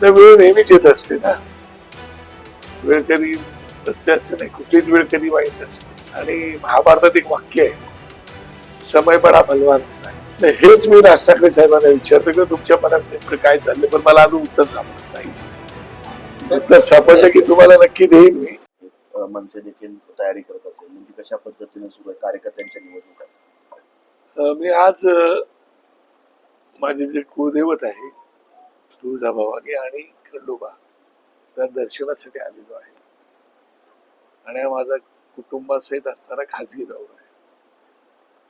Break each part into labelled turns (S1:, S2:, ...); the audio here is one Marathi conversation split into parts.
S1: वेळ नेहमीच येत असते ना. वेळ कधी नसते असते नाही. कुठलीच वेळ कधी वाईट नसते. आणि महाभारतात एक वाक्य आहे. समय बडा बलवान होता. नाही, हेच मी राज ठाकरे साहेबांना विचारतो की तुमच्या मनात नेमकं काय चाललंय? पण मला अजून उत्तर सापडत नाही. उत्तर सापडलं की तुम्हाला नक्की देईन मी.
S2: मनसे देखील तयारी करत असेल. म्हणजे कशा पद्धतीने सुरू आहे? कार्यकर्त्यांच्या निवडणुका.
S1: मी आज माझे जे कुळदैवत आहे तुळजाभवानी आणि खंडोबा त्या दर्शनासाठी आलेलो आहे आणि हा माझा कुटुंबासहित असणारा खाजगी दौरा आहे.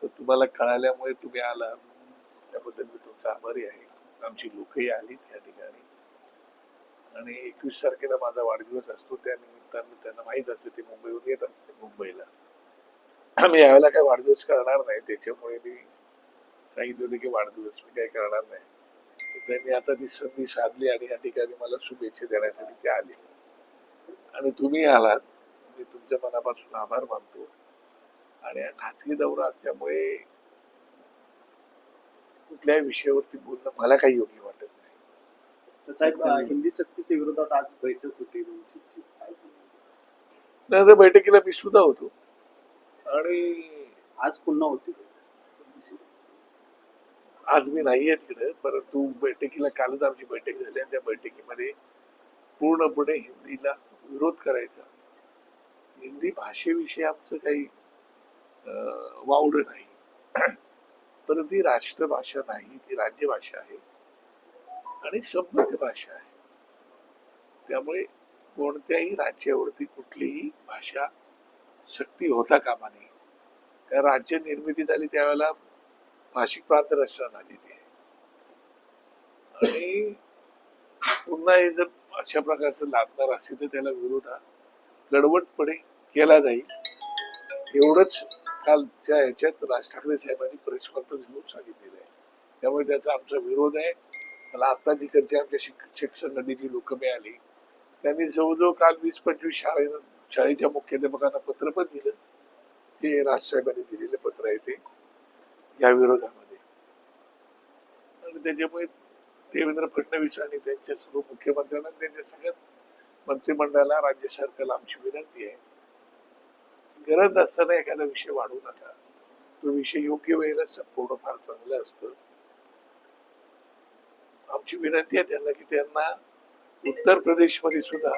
S1: तर तुम्हाला कळाल्यामुळे तुम्ही आला त्याबद्दल मी तुमचा आभारी आहे. आमची लोकही आली त्या ठिकाणी. आणि एकवीस तारखेला माझा वाढदिवस असतो. त्या निमित्तानं त्यांना माहीत असते ते मुंबईहून येत असते मुंबईला. आम्ही यावेळेला काही वाढदिवस करणार नाही. त्याच्यामुळे मी सांगितलं होतं की वाढदिवस मी काही करणार नाही. त्यांनी आता ती संधी साधली आणि या ठिकाणी मला शुभेच्छा देण्यासाठी ते आले. आणि तुम्ही आलात. मी तुमच्या मनापासून आभार मानतो. आणि हा खाजगी दौरा असल्यामुळे कुठल्याही विषयावरती बोलणं मला काही योग्य वाटत नाही.
S3: साहेब हिंदी सक्तीच्या विरोधात आज बैठक होती?
S1: नंतर बैठकीला मी सुद्धा होतो. आणि
S3: आज पुन्हा होती
S1: आज मी नाहीये तिकडे परंतु बैठकीला कालच आमची बैठक झाली आणि त्या बैठकीमध्ये पूर्णपणे हिंदीला विरोध करायचा. हिंदी भाषेविषयी आमचं काही वावड नाही. परंतु ती राष्ट्रभाषा नाही ती राज्यभाषा आहे आणि समृद्ध भाषा आहे. त्यामुळे कोणत्याही राज्यावरती कुठलीही भाषा शक्ती होता कामा नये. त्या राज्य निर्मिती झाली त्यावेळेला नाशिक प्रांत रचना झालेली आहे. आणि पुन्हा हे जर अशा प्रकारचं लादणार असेल तर त्याला विरोध हा कडवटपणे केला जाईल. एवढंच कालच्या ह्याच्यात राज ठाकरे साहेबांनी प्रेस कॉन्फरन्स घेऊन सांगितलेलं आहे. त्यामुळे त्याचा आमचा विरोध आहे. मला आता जिकडचे आमच्या शिक्षक संघटनेची लोक मिळाली त्यांनी जवळजवळ काल वीस पंचवीस शाळे शाळेच्या मुख्याध्यापकांना पत्र पण दिलं. ते राजसाहेबांनी दिलेलं पत्र आहे ते. या विरोधामध्ये. त्याच्यामुळे देवेंद्र फडणवीस आणि त्यांच्या सर्व मुख्यमंत्र्यांना त्यांच्या सगळ्या मंत्रिमंडळाला राज्य सरकारला आमची विनंती आहे. गरज असताना एखादा विषय वाढू नका. तो विषय योग्य वेळेला संपवणं फार चांगलं असतं. आमची विनंती आहे त्यांना की त्यांना उत्तर प्रदेशमध्ये सुद्धा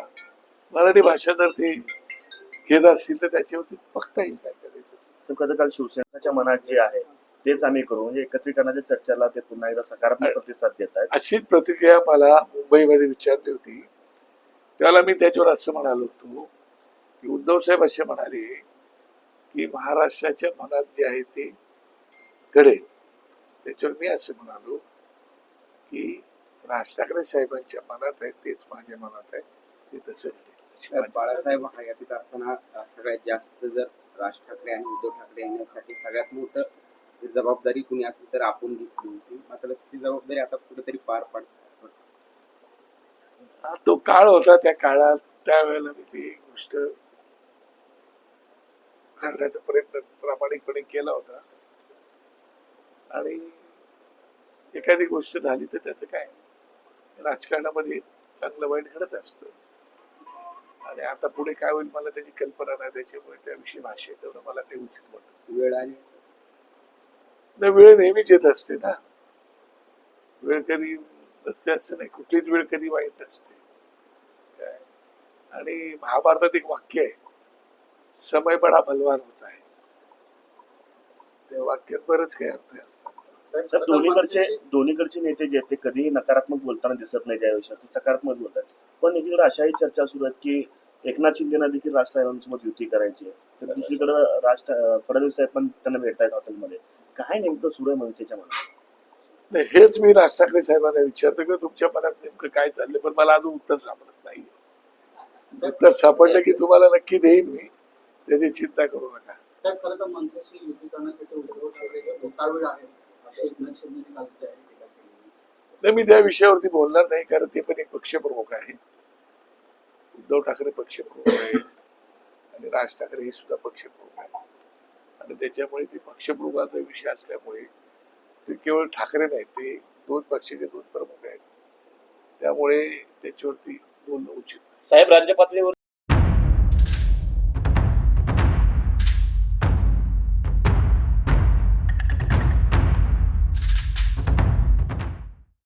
S1: मराठी भाषा जर ते घेत असतील तर त्याच्यावरती बघता येईल काय करायचं
S2: काल शिवसेनेच्या मनात जे आहे तेच आम्ही करू. म्हणजे एकत्रीकरणाच्या चर्चेला ते पुन्हा एकदा सकारात्मक प्रतिसाद देत आहेत.
S1: अशीच प्रतिक्रिया मला मुंबईमध्ये विचारली होती. त्यावेळेला मी त्याच्यावर असं म्हणालो होतो की उद्धव साहेब असे म्हणाले की महाराष्ट्राच्या मनात जे आहे ते घडेल. त्याच्यावर मी असं म्हणालो की राज ठाकरे साहेबांच्या मनात आहे तेच माझ्या मनात आहे ते तसं घडेल.
S4: बाळासाहेब हयातीत असताना सगळ्यात जास्त जर राज ठाकरे आणि उद्धव ठाकरे यांच्यासाठी सगळ्यात मोठं जबाबदारी कुणी असेल तर आपण घेतली होती. मात्र ती जबाबदारी आता कुठेतरी पार पडत
S1: तो काळ होता त्या काळात. त्यावेळेला मी ती गोष्ट करण्याचा प्रयत्न प्रामाणिकपणे केला होता. आणि एखादी गोष्ट झाली तर त्याचं काय? राजकारणामध्ये चांगलं वाईट घडत असतं. आणि आता पुढे काय होईल मला त्याची कल्पना नाही. त्याच्यामुळे त्याविषयी भाष्य करणं मला काही उचित वाटत.
S4: वेळ आली.
S1: नाही वेळ नेहमीच येत असते ना. वेळ कधी नसते असं नाही कुठलीच वेळ कधी वाईट नसते. काय? आणि महाभारतात एक वाक्य आहे समय बडा बलवान होता है त्या वाक्यात बरंच काही अर्थ असतात.
S2: सर दोन्हीकडचे दोन्हीकडचे नेते जे आहेत ते कधीही नकारात्मक बोलताना दिसत नाही त्या विषयात ते सकारात्मक बोलतात. पण एकीकडे अशाही चर्चा सुरू आहेत की एकनाथ शिंदेना देखील राज साहेबांसोबत युती करायची आहे. तर दुसरीकडे राज फडणवीस साहेब पण त्यांना भेटतायत हॉटेलमध्ये. काय नेमकं सुरू आहे मनसेच्या मनात
S1: नाही हेच मी राज ठाकरे साहेबांना विचारतो की तुमच्या मनात नेमकं काय चाललंय पण मला अजून उत्तर सापडत नाही उत्तर सापडलं की तुम्हाला नक्की देईन मी. त्याची चिंता करू नका.
S5: साहेब खरं तर मनसेशी युती करण्यासाठी उद्धव ठाकरे आहे. असे एकनाथ केला
S1: नाही मी त्या विषयावरती बोलणार नाही कारण ते पण एक पक्षप्रमुख आहेत. उद्धव ठाकरे पक्षप्रमुख आहेत. आणि राज ठाकरे हे सुद्धा पक्षप्रमुख आहेत. आणि त्याच्यामुळे ते पक्षप्रमुखाचा विषय असल्यामुळे ते केवळ ठाकरे नाहीत ते दोन पक्षाचे दोन प्रमुख आहेत. त्यामुळे त्याच्यावरती बोलणं उचित
S6: साहेब राज्य पातळीवर